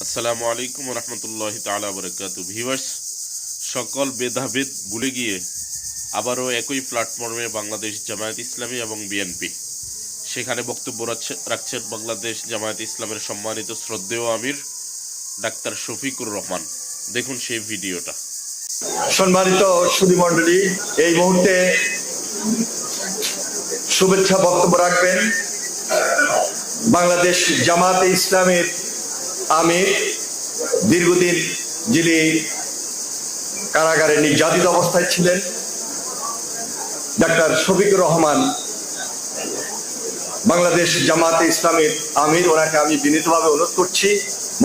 আসসালামু আলাইকুম রহমতুল্লাহ তালা বরকাত ভিউয়ার্স সকল ভেদাভেদ ভুলে গিয়ে আবারও একই প্ল্যাটফর্মে বাংলাদেশ জামায়াত ইসলামী এবং বিএনপি সেখানে বক্তব্য রাখছে- রাখছেন বাংলাদেশ জামায়াত ইসলামের সম্মানিত শ্রদ্ধেয় আমির ডাক্তার শফিকুর রহমান। দেখুন সেই ভিডিওটা। সম্মানিত সুধীমণ্ডলী, এই মুহূর্তে শুভেচ্ছা বক্তব্য রাখবেন। বাংলাদেশ জামাতে ইসলামের আমির দীর্ঘদিন যিনি কারাগারে নির্যাতিত অবস্থায় ছিলেন, ডাক্তার শফিকুর রহমান, বাংলাদেশ জামাতে ইসলামের আমির, ওনাকে আমি বিনীতভাবে অনুরোধ করছি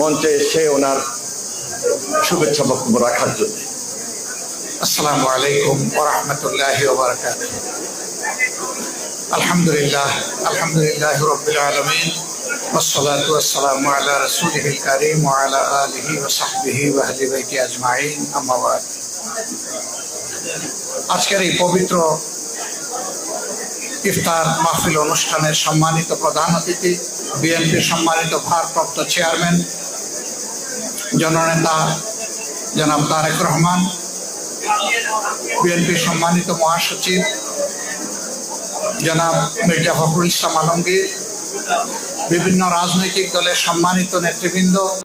মঞ্চে এসে ওনার শুভেচ্ছা বক্তব্য রাখার জন্য। আসসালামু আলাইকুম ওরহমতুল্লাহ আলহামদুলিল্লাহ আলহামদুলিল্লাহ রবিল আলমিন। والصلاة والسلام على رسوله الكريم وعلى آله وصحبه وأهل بيته أجمعين أما بعد আজকের এই পবিত্র ইফতার মাহফিল অনুষ্ঠানের সম্মানিত প্রধান অতিথি বিএনপির সম্মানিত ভারপ্রাপ্ত চেয়ারম্যান জননেতা জনাব তারেক রহমান বিএনপির সম্মানিত মহাসচিব জনাব মির্জা ফখরুল ইসলাম আলমগীর বিভিন্ন রাজনৈতিক দলের সম্মানিত নেতৃবৃন্দ